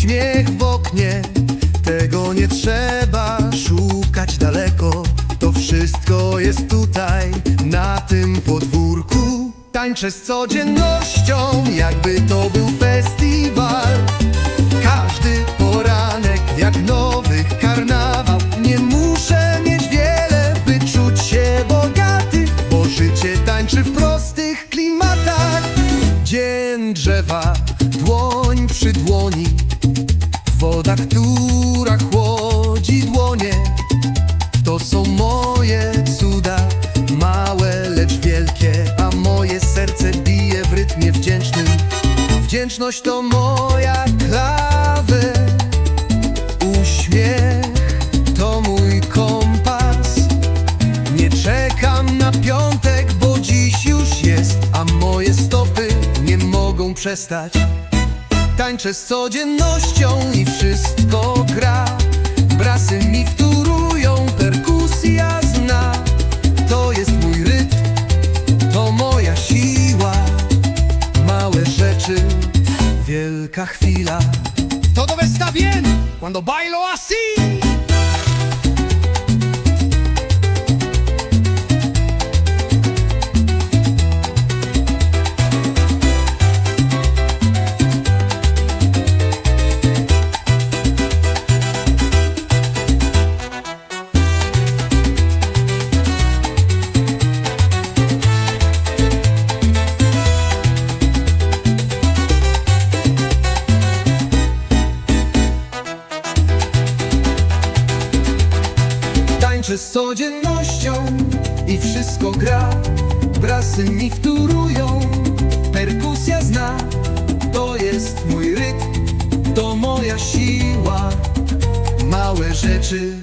Śmiech w oknie Tego nie trzeba szukać daleko. To wszystko jest tutaj, na tym podwórku. Tańczę z codziennością, jakby to był festiwal. Każdy poranek jak nowy karnawał. Nie muszę mieć wiele, by czuć się bogaty Bo życie tańczy w prostych klimatach. Dzień drzewa, dłoń przy dłoni Woda, która chłodzi dłonie. To są moje cuda Małe, lecz wielkie A moje serce bije w rytmie wdzięcznym. Wdzięczność to moja klawę Uśmiech to mój kompas. Nie czekam na piątek, bo dziś już jest A moje stopy nie mogą przestać Tańczę z codziennością i wszystko gra. Brasy mi wtórują, perkusja zna. To jest mój rytm, to moja siła. Małe rzeczy, wielka chwila. Todo está bien cuando bailo así. Tańczę z codziennością i wszystko gra. Brasy mi wtórują, perkusja zna. To jest mój rytm, to moja siła. Małe rzeczy,